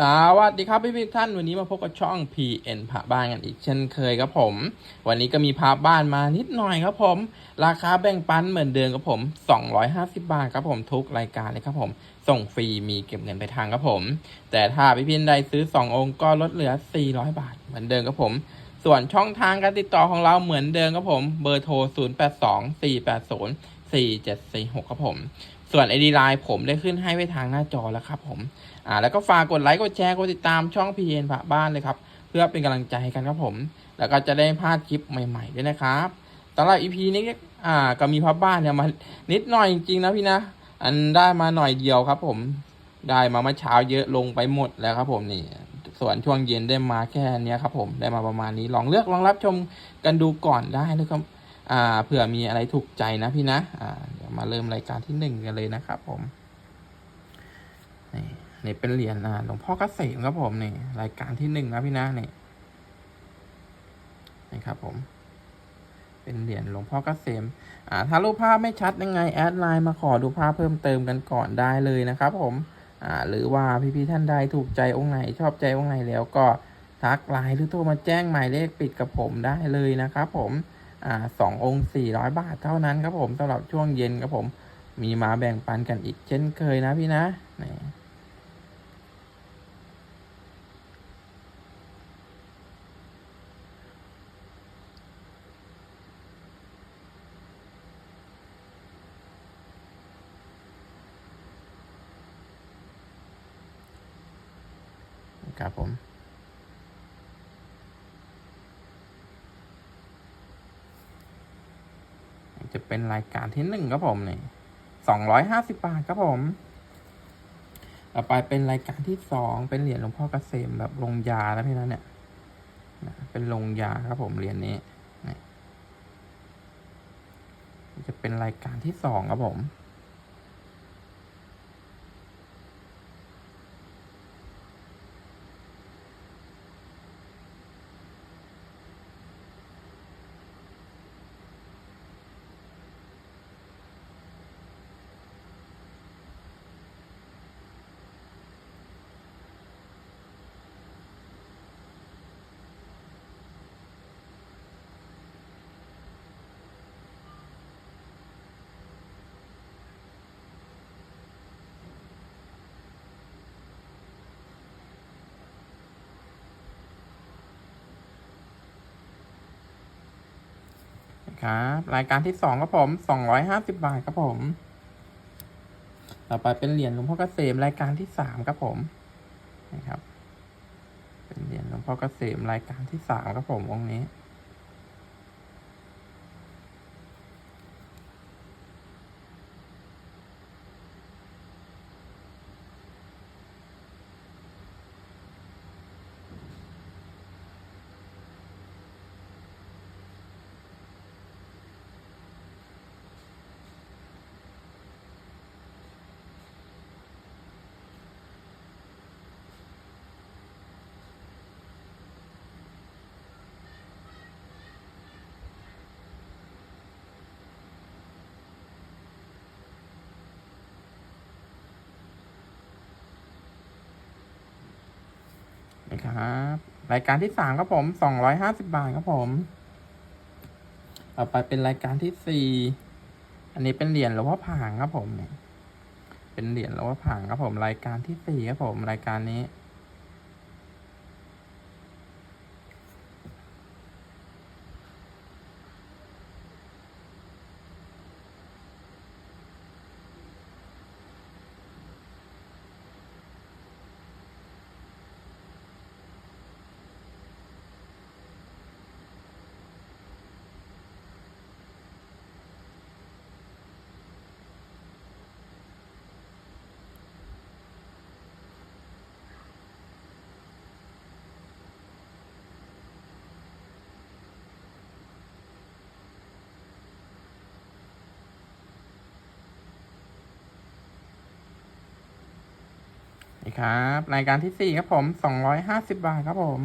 สวัสดีครับพี่พี่ท่านวันนี้มาพบกับช่อง PN พระบ้านกันอีกเช่นเคยครับผม วันนี้ก็มีพระบ้านมานิดหน่อยครับผม ราคาแบ่งปันเหมือนเดิมครับผม 250 บาทครับผมทุกรายการเลยครับผม ส่งฟรีมีเก็บเงินไปทางครับผม แต่ถ้าพี่พี่ใดซื้อ 2 องค์ก็ลดเหลือ 400 บาท เหมือนเดิมครับผม ส่วนช่องทางการติดต่อของเราเหมือนเดิมครับผมเบอร์โทร 082 480 4746 ครับผม ส่วน ID Line ผมได้ขึ้นให้ไว้ทางหน้าจอแล้วครับผมอ่าแล้วก็ฝากกดไลค์กดแชร์กดติดตามช่อง PN พระบ้านเลยครับเพื่อเป็นกำลังใจให้กันครับผม แล้วก็จะได้พลาดคลิปใหม่ ๆ ด้วยนะครับสำหรับ EP นี้อ่าก็มีพระบ้านเนี่ยมานิดหน่อยจริงๆนะพี่นะ อันได้มาหน่อยเดียวครับ ผมได้มาเมื่อเช้าเยอะลงไปหมดแล้วครับผมนี่ส่วนช่วงเย็นได้มาแค่นี้ครับผมได้มาประมาณนี้ลองเลือกลองรับชมกันดูก่อนได้นะครับอ่าเผื่อมีอะไรถูกใจนะพี่นะอ่า มาเริ่มรายการที่หนึ่งกันเลยนะครับผมนี่นี่เป็นเหรียญอ่าหลวงพ่อเกษมครับผมนี่รายการที่หนึ่งนะพี่นะนี่นี่ครับผม เป็นเหรียญหลวงพ่อเกษมอ่าถ้ารูปภาพไม่ชัดยังไงแอดไลน์มาขอดูภาพเพิ่มเติมกันก่อนได้เลยนะครับ ผมอ่าหรือว่าพี่ๆท่านใดถูกใจองค์ไหนชอบใจองค์ไหนแล้วก็ทักไลน์หรือโทรมาแจ้งหมายเลขปิดกับผมได้เลยนะครับผม อ่าสององค์สี่ร้อยบาทเท่านั้นครับผมสำหรับช่วงเย็นครับผม มีมาแบ่งปันกันอีกเช่นเคยนะพี่นะนี่ครับผม จะ เป็นรายการที่หนึ่งครับผมนี่สองร้อยห้าสิบบาทครับผม ต่อไปเป็นรายการที่สองเป็นเหรียญหลวงพ่อเกษมแบบลงยาแล้วพี่นะเนี่ยเป็นลงยาครับผมเหรียญนี้นี่จะเป็นรายการที่สองครับผม ครับ รายการที่สองครับผมสองร้อยห้าสิบบาทครับผม ต่อไปเป็นเหรียญหลวงพ่อเกษมรายการที่สามครับผมนะครับ เป็นเหรียญหลวงพ่อเกษมรายการที่สามครับผมองค์นี้ ครับ รายการที่สามครับผมสองร้อยห้าสิบาทครับผมต่อไปเป็นรายการที่สี่อันนี้เป็นเหรียญหลวงพ่อผางครับผมเนี่ยเป็นเหรียญหลวงพ่อผางครับผม รายการที่สี่ครับผม รายการนี้ นี่ครับ รายการที่สี่ครับผมสองร้อยห้าสิบบาทครับผม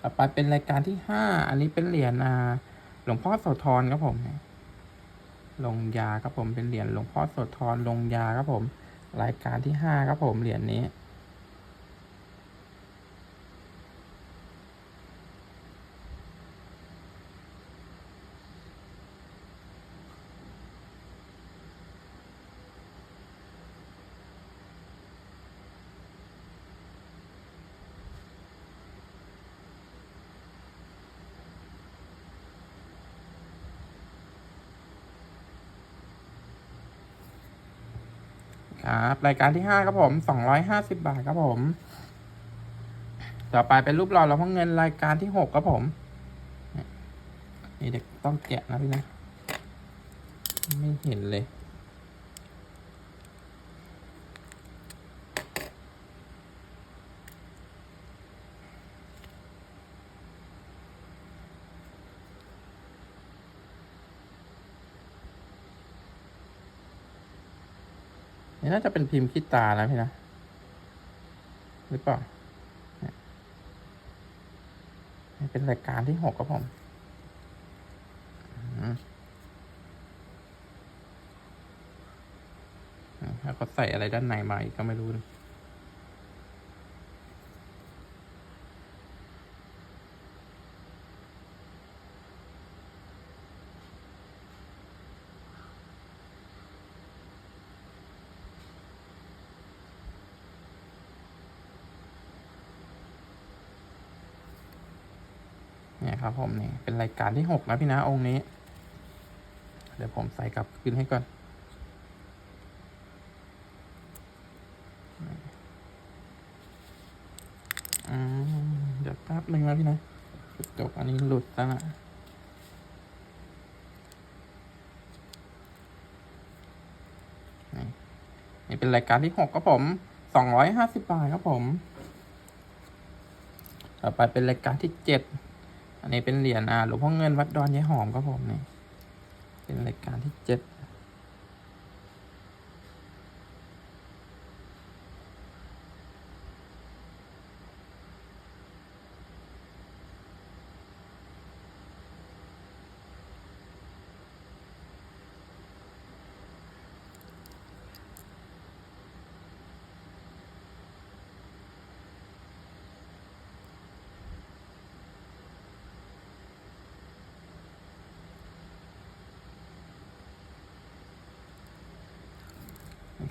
ต่อไปเป็นรายการที่ห้าอันนี้เป็นเหรียญอ่าหลวงพ่อโสธรครับผม ลงยาครับผมเป็นเหรียญหลวงพ่อโสธรลงยาครับผม รายการที่ห้าครับผมเหรียญนี้ ครับรายการที่ห้าครับผมสองร้อยห้าสิบาทครับผม ต่อไปเป็นรูปหล่อเราพ่อเงินรายการที่หกครับผมนี่เด็กต้องแกะนะพี่นะ ไม่เห็นเลย นี่น่าจะเป็นพิมพ์คิดตานะพี่นะ หรือเปล่าเป็นรายการที่หกครับผมอืมอืมแล้วก็ใส่อะไรด้านในมาอีกก็ไม่รู้นะเนี่ยครับผมนี่เป็นรายการที่หกนะพี่นะองค์นี้ เดี๋ยวผมใส่กลับคืนให้ก่อนอืมเดี๋ยวแป๊บหนึ่งนะพี่นะจกอันนี้หลุดแล้วนะนี่เป็นรายการที่หกครับผมสองร้อยห้าสิบบาทครับผม ต่อไปเป็นรายการที่เจ็ด อันนี้เป็นเหรียญอ่าหลวงพ่อเงินวัดดอนยายหอมครับผมนี่เป็นรายการที่เจ็ด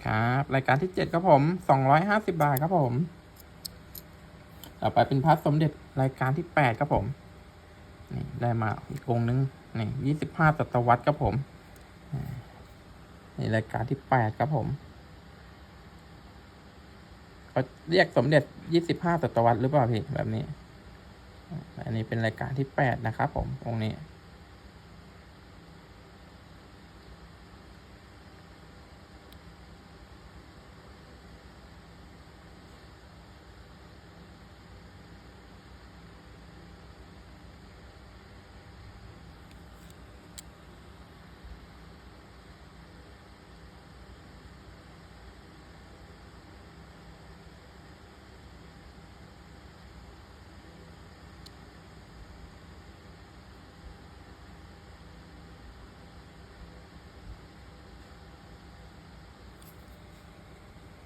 ครับ รายการที่เจ็ดครับผมสองร้อยห้าสิบาทครับผม ต่อไปเป็นพระสมเด็จรายการที่แปดครับผม นี่ได้มาอีกองนึง นี่ยี่สิบห้าศตวรรษครับผม นี่รายการที่แปดครับผมเขาเรียกสมเด็จยี่สิบห้าศตวรรษหรือเปล่าพี่แบบนี้ อันนี้เป็นรายการที่แปดนะครับผมองค์นี้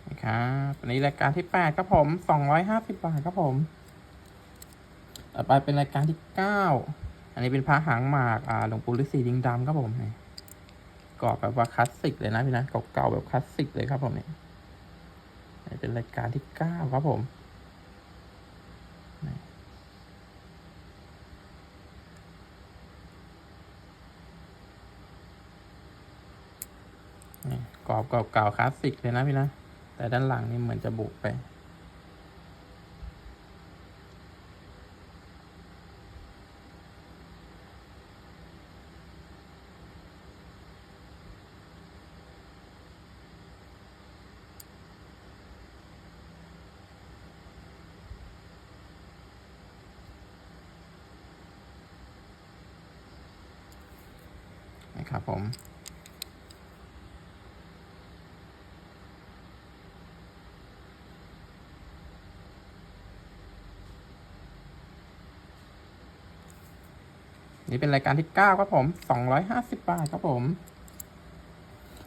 นะค รายการที่แปดครับผมสองร้อยห้าสิบบาทครับผม ต่อไปเป็นรายการที่เก้าอันนี้เป็นพระหางหมาก อ่า หลวงปู่ฤาษีดิงดำครับผมนี่กรอบแบบว่าคลาสสิกเลยนะพี่นะ เก่าๆแบบคลาสสิกเลยครับผมเนี่นี่เป็นรายการที่เก้าครับผมนี่นี่กรอบเก่าๆคลาสสิกเลยนะพี่นะ แต่ด้านหลังนี่เหมือนจะบุไป นะครับผม นี่เป็นรายการที่เก้าครับผมสองร้อยห้าสิบบาทครับผม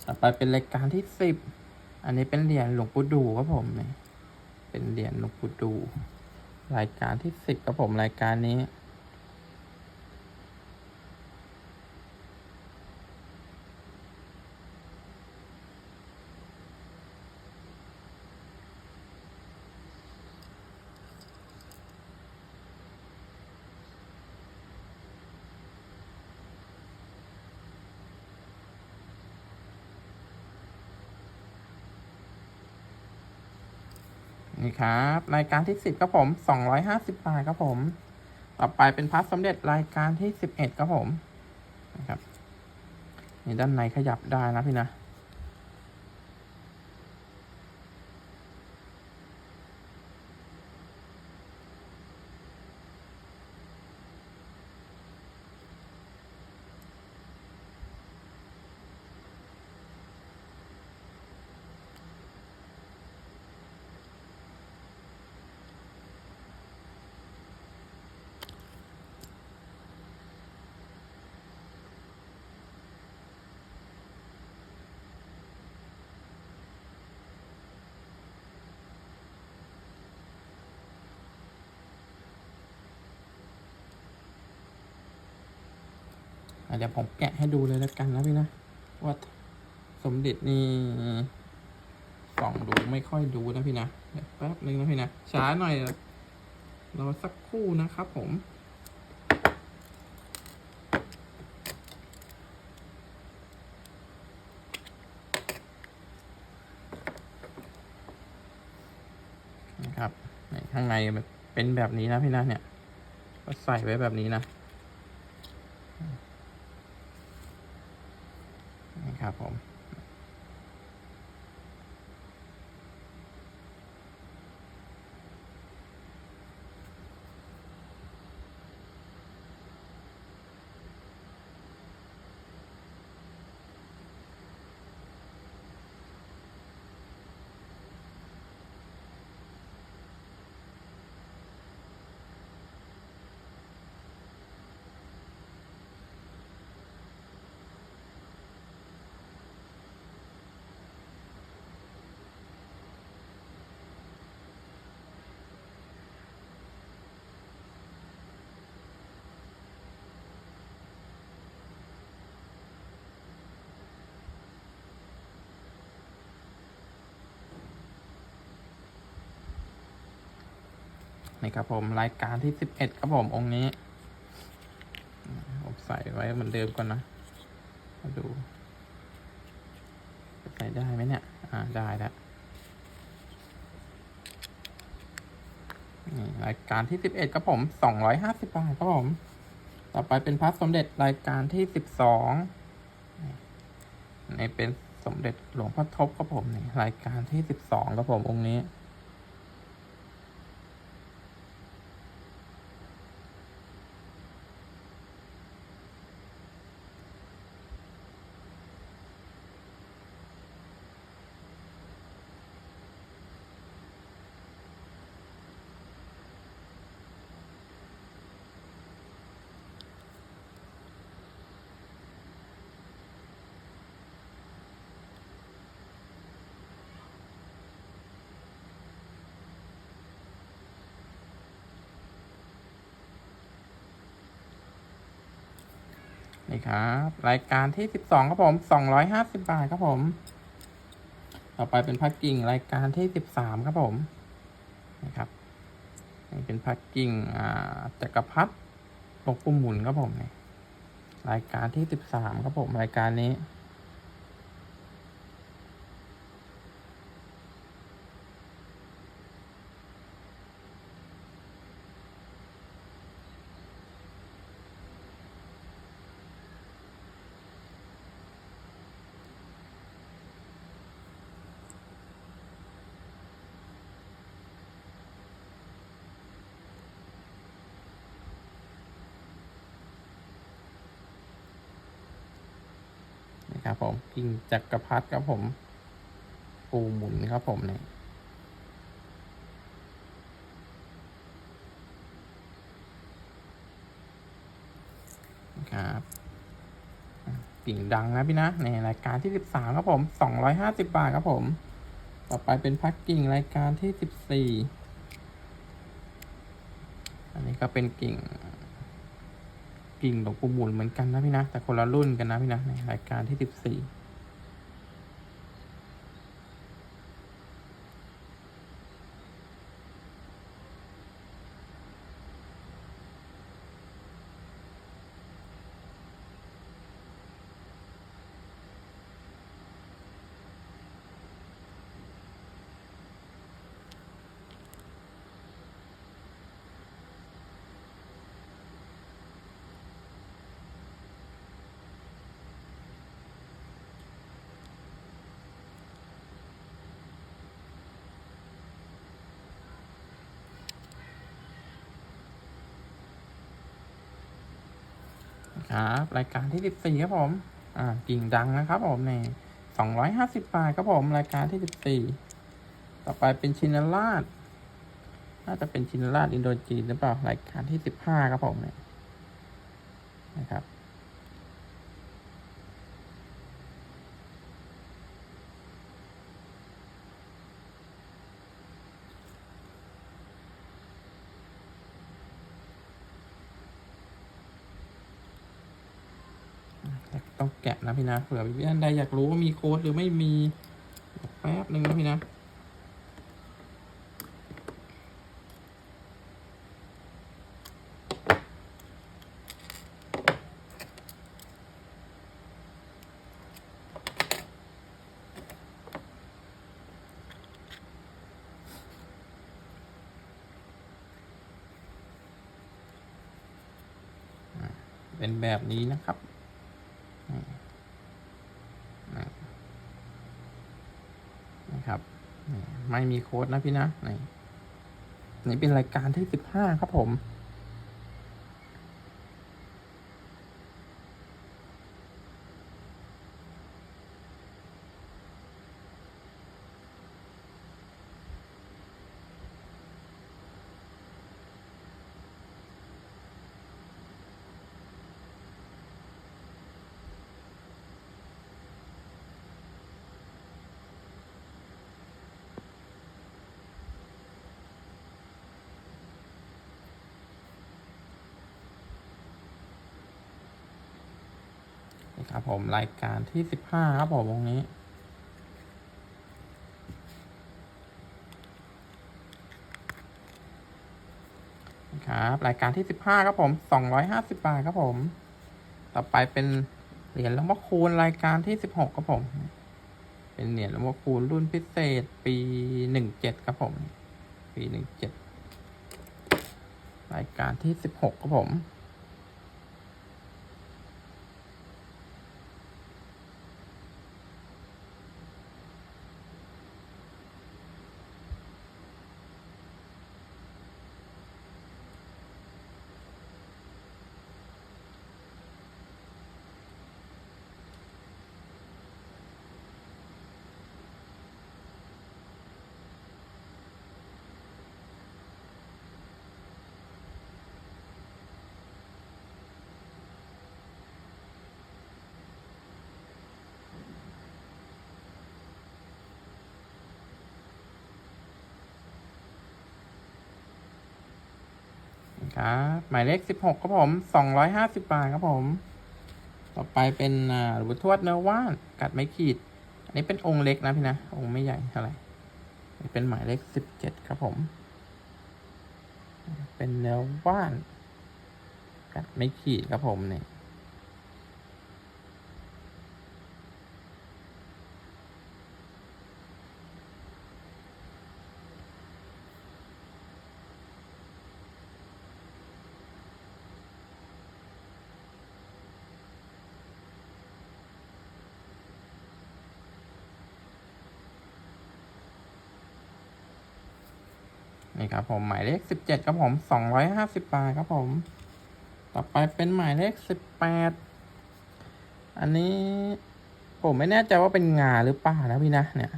ต่อไปเป็นรายการที่สิบอันนี้เป็นเหรียญหลวงปู่ดูครับผมนี่เป็นเหรียญหลวงปู่ดู รายการที่สิบครับผมรายการนี้ นี่ครับ รายการที่สิบครับผมสองร้อยห้าสิบบาทครับผม ต่อไปเป็นพัสสมเด็จรายการที่สิบเอ็ดครับผมนะครับนี่ด้านในขยับได้นะพี่นะ เดี๋ยวผมแกะให้ดูเลยแล้วกันนะพี่นะ ว่าสมเด็จนี่ส่องดูไม่ค่อยดูนะพี่นะเดี๋ยวแป๊บนึงนะพี่นะช้าหน่อยรอสักครู่นะครับผมนะครับในข้างในมันเป็นแบบนี้นะพี่นะเนี่ย ก็ใส่ไว้แบบนี้นะ ครับผม นี่ครับผมรายการที่สิบเอ็ดครับผมองค์นี้ผมใส่ไว้เหมือนเดิมก่อนนะมาดูใส่ได้ไหมเนี่ย อ่าได้แล้วนี่รายการที่สิบเอ็ดครับผมสองร้อยห้าสิบบาทครับผม ต่อไปเป็นพระสมเด็จรายการที่สิบสองนี่เป็นสมเด็จหลวงพ่อทบครับผมนี่รายการที่สิบสองครับผมองค์นี้ ครับ รายการที่สิบสองครับผมสองร้อยห้าสิบบาทครับผม ต่อไปเป็นพักกิ่งรายการที่สิบสามครับผมนะครับนี่เป็นพักกิ่งอ่าจักรพรรดิหลวงปู่หมุนครับผมนี่รายการที่สิบสามครับผมรายการนี้ ผมกิ่งจักรพรรดิครับผมปูหมุนครับผมเนี่ยครับอะกิ่งดังนะพี่นะ ในรายการที่สิบสามครับผมสองร้อยห้าสิบบาทครับผม ต่อไปเป็นพักกิ่งรายการที่สิบสี่อันนี้ก็เป็นกิ่ง กิ่งหลวงปู่หมุนเหมือนกันนะพี่นะ แต่คนละรุ่นกันนะพี่นะในรายการที่สิบสี่ ครับรายการที่สิบสี่ครับผมอ่ากิ่งดังนะครับผมในสองร้อยห้าสิบบาทครับผมรายการที่สิบสี่ต่อไปเป็นชินาราชน่าจะเป็นชินาราชอินโดจีนหรือเปล่ารายการที่สิบห้าครับผมเนี่ยนะครับ ต้องแกะนะพี่นะเผื่อพี่ท่านใดอยากรู้ว่ามีโค้ดหรือไม่มีแป๊บหนึ่งนะพี่นะเป็นแบบนี้นะครับ นะ ครับไม่มีโค้ดนะพี่นะนี่นี่เป็นรายการที่สิบห้าครับผม ครับผมรายการที่สิบห้าครับผมวงนี้ ครับรายการที่สิบห้าครับผมสองร้อยห้าสิบบาทครับผม ต่อไปเป็นเหรียญหลวงพ่อคูณรายการที่สิบหกครับผม เป็นเหรียญหลวงพ่อคูณรุ่นพิเศษปีหนึ่งเจ็ดครับผม ปีหนึ่งเจ็ดรายการที่สิบหกครับผม ครับ หมายเลขสิบหกครับผมสองร้อยห้าสิบบาทครับผม ต่อไปเป็นอ่าหลวงปู่ทวดเนื้อว่าน กัดไม่ขีด อันนี้เป็นองค์เล็กนะพี่นะ องค์ไม่ใหญ่เท่าไหร่นี่เป็นหมายเลขสิบเจ็ดครับผม เป็นเนื้อว่าน กัดไม่ขีดครับผมเนี่ย ผมหมายเลขสิบเจ็ดครับผมสองร้อยห้าสิบบาทครับผม ต่อไปเป็นหมายเลขสิบแปดอันนี้ผมไม่แน่ใจว่าเป็นงาหรือเปล่านะพี่นะเนี่ย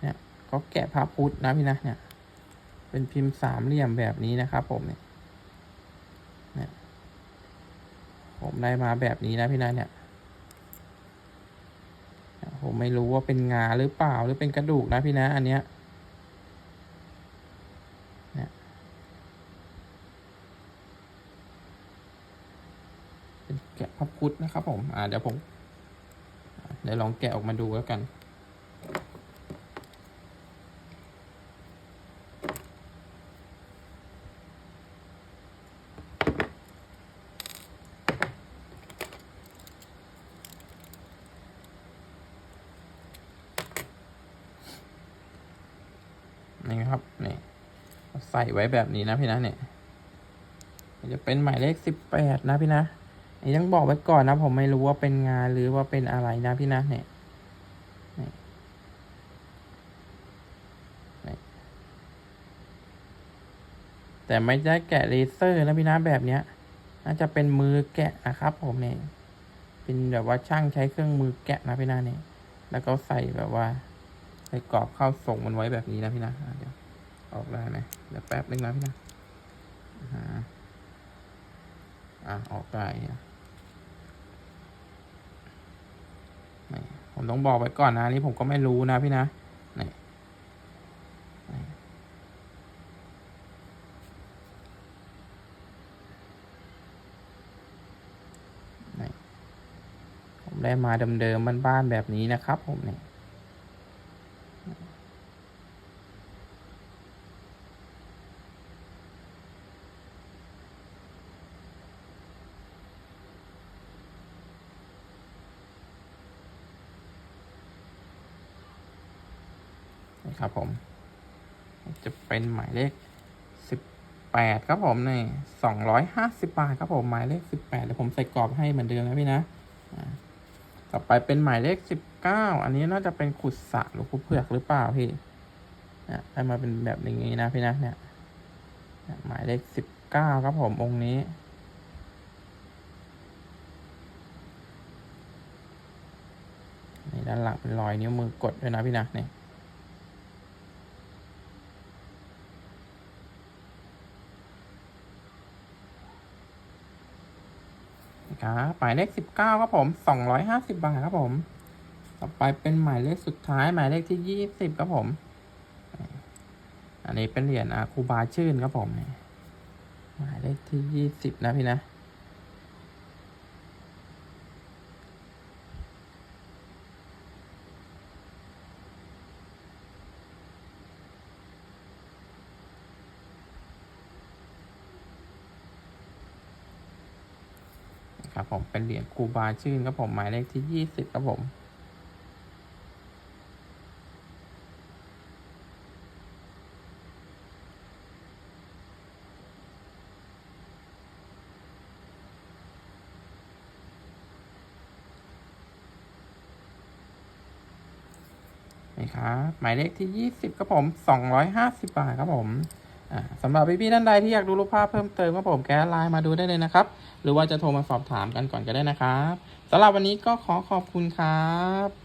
เนี่ยเขาแกะพระพุทธนะพี่นะเนี่ย เป็นพิมพ์สามเหลี่ยมแบบนี้นะครับผมเนี่ยเนี่ย ผมได้มาแบบนี้นะพี่นะเนี่ยผมไม่รู้ว่าเป็นงาหรือเปล่าหรือเป็นกระดูกนะพี่นะ อันเนี้ย เป็น แกะพระพุทธนะครับผมอ่าเดี๋ยวผมเดี๋ยวลองแกะออกมาดูแล้วกัน นี่ครับนี่ใส่ไว้แบบนี้นะพี่นะเนี่ยจะเป็นหมายเลขสิบแปดนะพี่นะ นี่ต้องบอกไว้ก่อนนะ ผมไม่รู้ว่าเป็นงานหรือว่าเป็นอะไรนะพี่นะเนี่ยแต่ไม่ได้แกะเลเซอร์นะพี่นะแบบเนี้ย น่าจะเป็นมือแกะนะครับผมเนี่ยเป็นแบบว่าช่างใช้เครื่องมือแกะนะพี่นาเนี่ย แล้วก็ใส่แบบว่า ใส่กรอบเข้าส่งมันไว้แบบนี้นะพี่นะเดี๋ยวออกได้ไหมเดี๋ยวแป๊บนึงนะพี่นะอ่าอะออกได้อะนี่ ผมต้องบอกไว้ก่อนนะนี่ผมก็ไม่รู้นะพี่นะนี่นี่นี่ผมได้มาเดิมๆบ้านๆแบบนี้นะครับผมเนี่ย นะครับผม จะ เป็นหมายเลขสิบแปดครับผมในสองร้อยห้าสิบาทครับผมหมายเลขสิบแปดเดี๋ยวผมใส่กรอบให้เหมือนเดิมนะพี่นะต่อไปเป็นหมายเลขสิบเก้าอันนี้น่าจะเป็นขุดสระหรือขุดเผือกหรือเปล่าพี่เนี่ยได้มาเป็นแบบอย่างนี้นะพี่นะเนี่ยหมายเลขสิบเก้าครับผมองค์นี้นี่ด้านหลังเป็นรอยนิ้วมือกดด้วยนะพี่นะเนี่ย ครับหมายเลขสิบเก้าครับผมสองร้อยห้าสิบบาทครับผม ต่อไปเป็นหมายเลขสุดท้ายหมายเลขที่ยี่สิบครับผม อันนี้เป็นเหรียญอาคูบาชื่นครับผมหมายเลขที่ยี่สิบนะพี่นะ ครับผมเป็นเหรียญครูบาชื่นครับผมหมายเลขที่ยี่สิบครับผมนี่ครับหมายเลขที่ยี่สิบครับผมสองร้อยห้าสิบบาทครับผม สำหรับพี่ๆท่านใดที่อยากดูรูปภาพเพิ่มเติมก็ผมแกสไลน์มาดูได้เลยนะครับ หรือว่าจะโทรมาสอบถามกันก่อนก็ได้นะครับสำหรับวันนี้ก็ขอขอบคุณครับ